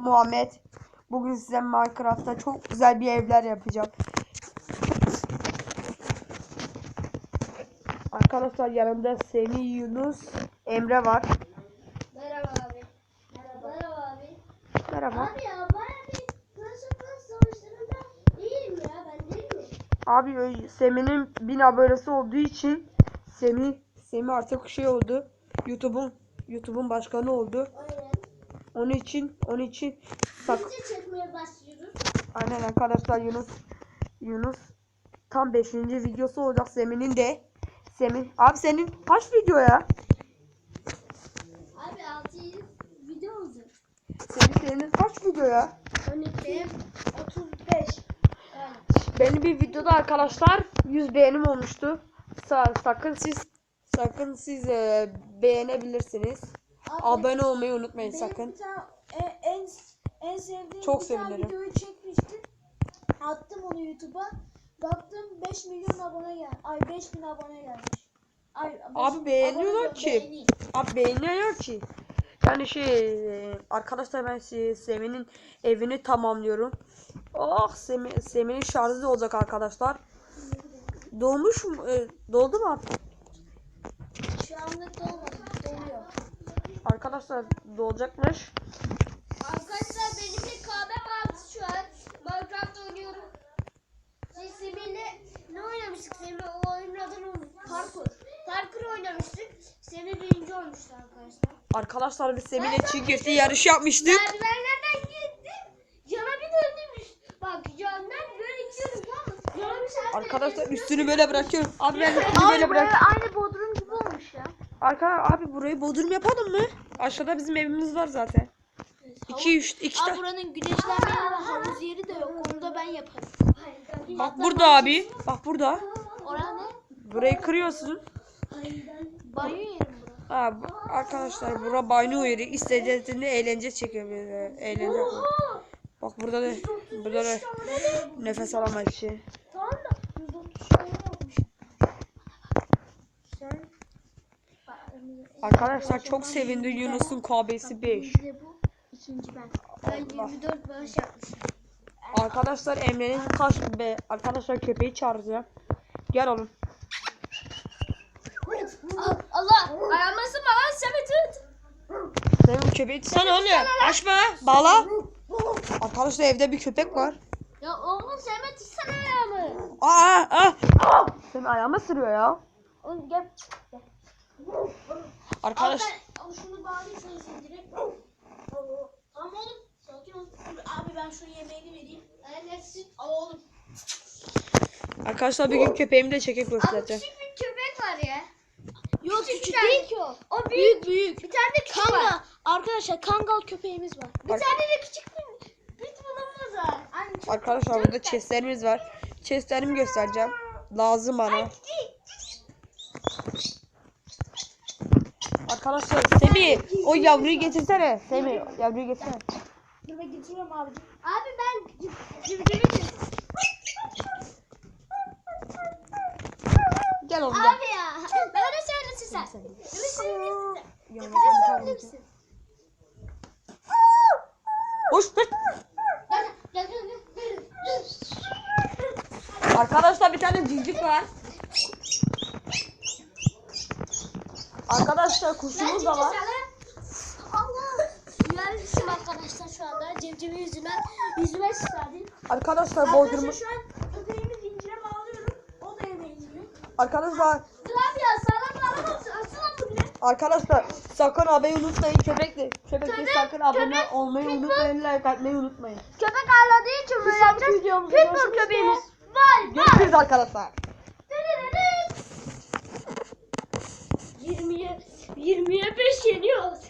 Muhammed. Bugün size Minecraft'ta çok güzel bir evler yapacağım. Arkadaşlar yanımda Semih, Yunus, Emre var. Merhaba abi. Merhaba. Merhaba abi. Merhaba. Abi ya bir savaşlarında ben değil mi? Abi Semih'in 1000 abonesi olduğu için Semih Semih artık şey oldu. YouTube'un YouTube'un başkanı oldu. Aynen. Onun için onun için çekmeye başlıyoruz. Aynen arkadaşlar Yunus Yunus tam 5. videosu olacak Semih'in de. Semih abi senin kaç video ya? Abi 600 video olacak. Semih senin kaç video ya? 12 35. Yani. Benim bir videoda arkadaşlar 100 beğenim olmuştu. Sa- sakın siz sakın siz e, beğenebilirsiniz. Abi, Abone olmayı unutmayın Benim sakın. bir tane e- en en sevdiğim Çok bir tane sevinirim. videoyu çekmiştim. Attım onu YouTube'a. Baktım 5 milyon abone gel. Ay 5000 abone gelmiş. Ay, beş- Abi beğeniyorlar ki. beğeni. Abi beğeniyor ki. Yani şey e, arkadaşlar ben şey, Semih'in evini tamamlıyorum. Oh Semih, Semih'in şarjı da olacak arkadaşlar. Dolmuş mu? E, doldu mu? Şu anlık dolmadı. Arkadaşlar dolacakmış. Arkadaşlar benim bir kahve vardı şu an. Minecraft oynuyorum. Semih'le ne oynamıştık? Semih o oyunun adını unuttum. Parkur. Parkur oynamıştık. Semih birinci olmuştu arkadaşlar. Arkadaşlar biz Semih'le çiğ köfte yarışı yapmıştık. Merdivenlerden gittim. Yana bir döndüm. Bak yandan böyle gidiyorum tamam mı? Yana bir saat Arkadaşlar üstünü böyle bırakıyorum. Abi ben üstünü böyle bırak. aynı bodrum. Arka abi burayı bodrum yapalım mı? Aşağıda bizim evimiz var zaten. 2 3 2 Abi tane. buranın güneşlenme yeri ve havuz yeri de yok. Onu da ben yaparım. Bak burada abi. Bak burada. Orada ne? Burayı kırıyorsun. Banyo yeri mi bura? Ha, bu- arkadaşlar bura banyo yeri. İstediğinde eğlence çekebilir. Eğlence yapalım. Bak burada da burada da nefes alamayız şey. Tamam da 130 tane yapmış. Sen Arkadaşlar çok sevindi Yunus'un KB'si 5. de bu. İkinci ben. Ben 24 bağış yapmışım. Arkadaşlar Emre'nin kaç be arkadaşlar köpeği çağıracağım. Gel oğlum. Allah ayağımasın bana Semih tut. Senin köpeği tutsana oğlum. Açma. Bağla. Arkadaşlar evde bir köpek var. Ya oğlum Semih tutsana ayağımı. Aa, aa, aa. Senin ayağıma sürüyor ya. Oğlum gel. Arkadaş Abi şunu bağlayayım sen direkt. Tamam oğlum. Sakin ol. Dur, Abi ben şu yemeğini vereyim. Neredesin? Al oğlum. arkadaşlar bir gün köpeğimi de çekip göstereceğim. Küçük bir köpek var ya. Yok küçük, tane. değil ki o. O büyük. büyük. Bir tane de küçük var. Kangal. Arkadaşlar kangal köpeğimiz var. Bir tane de küçük bir bit bulumuz var. Anne çok Arkadaşlar burada chestlerimiz var. Chestlerimi göstereceğim. Lazım bana. Arkadaşlar Semih o yavruyu getirsene. Semih yavruyu getirsene. Dur ben getiriyorum abi. Abi ben civcivi Gel oğlum gel. Abi ya. Bana ne söylesin sen? Yanına Nefes gel, alabilir misin? Hoş. Arkadaşlar bir tane civciv var. Arkadaşlar kuşumuz da var. Allah. Güvenmişim arkadaşlar şu anda. Civcivi yüzünden yüzüme sıçradı. Arkadaşlar Arkadaşlar şu an köpeğimi zincire bağlıyorum. O da yemeğini. Arkadaşlar Dur abi ya sağlam sağlam olsun. Asıl bu arkadaşlar sakın abone unutmayın köpekle. Köpekle Köpek- sakın abone köpek- olmayı pitbull. unutmayın. Like atmayı unutmayın. Köpek ağladığı için böyle yapacağız. videomuzda Pitbull görüşmek köpeğimiz. Vay vay. Görüşürüz arkadaşlar. 20'ye 20'ye 5 yeniyoruz.